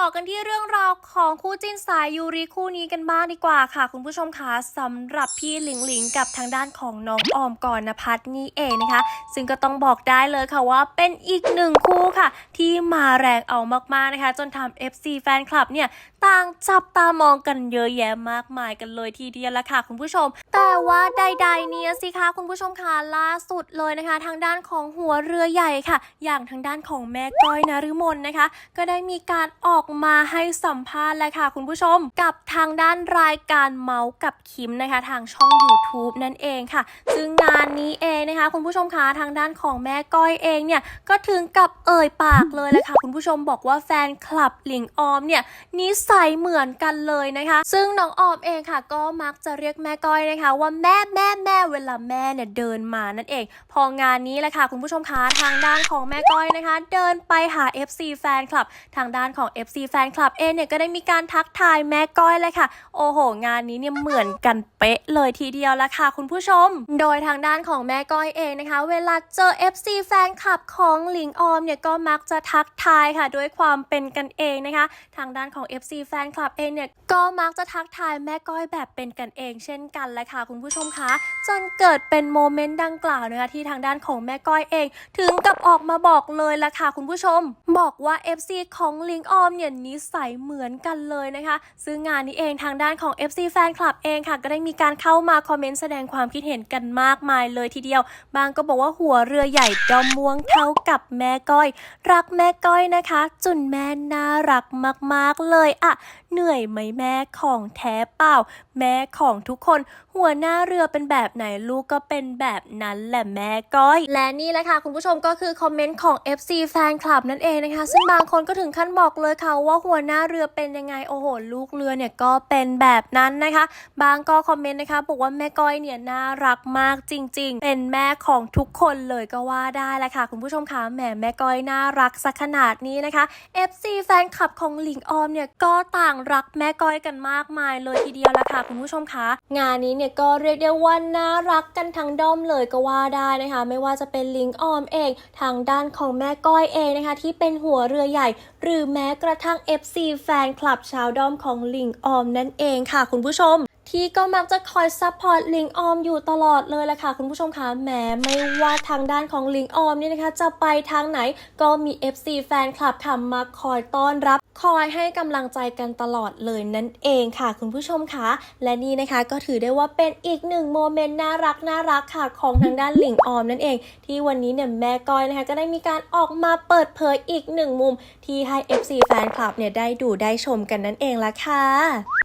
ต่อกันที่เรื่องราวของคู่จิ้นสายยูริคู่นี้กันบ้างดีกว่าค่ะ คุณผู้ชมคะสำหรับพี่หลิงหลิงกับทางด้านของน้องออมก่อนนภัทรนี่เองนะคะ ซึ่งก็ต้องบอกได้เลยค่ะว่าเป็นอีกหนึ่งคู่ค่ะ ที่มาแรงเอามากๆนะคะ จนทำ FC แฟนคลับเนี่ยต่างจับตามองกันเยอะแยะมากมายกันเลยทีเดียวละค่ะ คุณผู้ชม แต่ว่าใดๆเนี่ยสิคะคุณผู้ชมคะล่าสุดเลยนะคะ ทางด้านของหัวเรือใหญ่ค่ะ อย่างทางด้านของแม่ก้อยนฤมลนะคะ ก็ได้มีการออกมาให้สัมภาษณ์แล้วค่ะคุณผู้ชม กับทางด้านรายการเมาส์กับคิมนะคะ ทางช่อง YouTube นั่นเองค่ะ ซึ่งงานนี้เองนะคะ คุณผู้ชมคะทางด้านของแม่ก้อยเองเนี่ยก็ถึงกับเอ่ยปากเลยแหละค่ะคุณผู้ชมบอกว่าแฟนคลับหลิงออมเนี่ยนิสัยเหมือนกันเลยนะคะ ซึ่งน้องออมเองค่ะ ก็มักจะเรียกแม่ก้อยนะคะ ว่าแม่แม่แม่เวลาแม่เนี่ยเดินมานั่นเอง พองานนี้แหละค่ะคุณผู้ชมคะทางด้านของแม่ก้อยนะคะ เดินไปหา FC แฟนคลับ ทางด้านของ FC แฟนคลับเองเนี่ยก็ได้มีการทักทายแม่ก้อยเลยค่ะ โอ้โห งานนี้เนี่ยเหมือนกันเป๊ะเลยทีเดียวละค่ะคุณผู้ชม โดยทางด้านของแม่ก้อยเองนะคะ เวลาเจอ FC แฟนคลับของหลิงออมเนี่ยก็มักจะทักทายค่ะ ด้วยความเป็นกันเองนะคะ ทางด้านของ FC แฟนคลับเองเนี่ยก็มักจะทักทายแม่ก้อยแบบเป็นกันเอง เช่นกันแหละค่ะคุณผู้ชมคะจนเกิดเป็นโมเมนต์ดังกล่าวนะคะที่ทางด้านของแม่ก้อยเอง ถึงกับออกมาบอกเลยละค่ะคุณผู้ชม บอกว่า FC ของลิงออมเนี่ยนิสัยเหมือนกันเลยนะคะ ซึ่งงานนี้เองทางด้านของ FC แฟนคลับเองค่ะ ก็ได้มีการเข้ามาคอมเมนต์แสดงความคิดเห็นกันมากมายเลยทีเดียว บางก็บอกว่าหัวเรือใหญ่ดอมม่วงเท่ากับแม่ก้อย รักแม่ก้อยนะคะ จุนแม่น่ารักมากๆเลยอะเหนื่อยไหมแม่ของแท้เปล่า แม่ของทุกคน หัวหน้าเรือเป็นแบบไหนลูกก็เป็นแบบนั้นแหละแม่ก้อย และนี่แหละค่ะคุณผู้ชมก็คือคอมเมนต์ของ FC แฟนคลับนั่นเองนะคะ ซึ่งบางคนก็ถึงขั้นบอกเลยค่ะว่าหัวหน้าเรือเป็นยังไงโอ้โหลูกเรือเนี่ยก็เป็นแบบนั้นนะคะ บางก็คอมเมนต์นะคะบอกว่าแม่ก้อยเนี่ยน่ารักมากจริง ๆ เป็นแม่ของทุกคนเลยก็ว่าได้แหละค่ะ คุณผู้ชมคะแหมแม่ก้อยน่ารักสักขนาดนี้นะคะ FC แฟนคลับของหลิงออมเนี่ยก็ต่างรักแม่ก้อยกันมากมายเลยทีเดียวละค่ะ คุณผู้ชมคะ งานนี้เนี่ยก็เรียกได้ว่าน่ารักกันทั้งด้อมเลยก็ว่าได้นะคะ ไม่ว่าจะเป็นหลิงออมเอง ทางด้านของแม่ก้อยเองนะคะ ที่เป็นหัวเรือใหญ่ หรือแม้กระทั่ง FC แฟนคลับชาวด้อมของลิงออมนั่นเองค่ะคุณผู้ชมที่ก็มักจะคอยซัพพอร์ตลิงออมอยู่ตลอดเลยแหละค่ะคุณผู้ชมคะแหมไม่ว่าทางด้านของลิงออมเนี่ยนะคะ จะไปทางไหนก็มี FC แฟนคลับค่ะมาคอยต้อนรับ คอยให้กำลังใจกันตลอดเลยนั่นเองค่ะ คุณผู้ชมคะและนี่นะคะก็ถือได้ว่าเป็นอีกหนึ่งโมเมนต์น่ารักน่ารักค่ะของทางด้านหลิงออมนั่นเอง ที่วันนี้เนี่ยแม่ก้อยนะคะก็ได้มีการออกมาเปิดเผยอีกหนึ่งมุม ที่ให้ FC แฟนคลับเนี่ยได้ดูได้ชมกันนั่นเองละค่ะ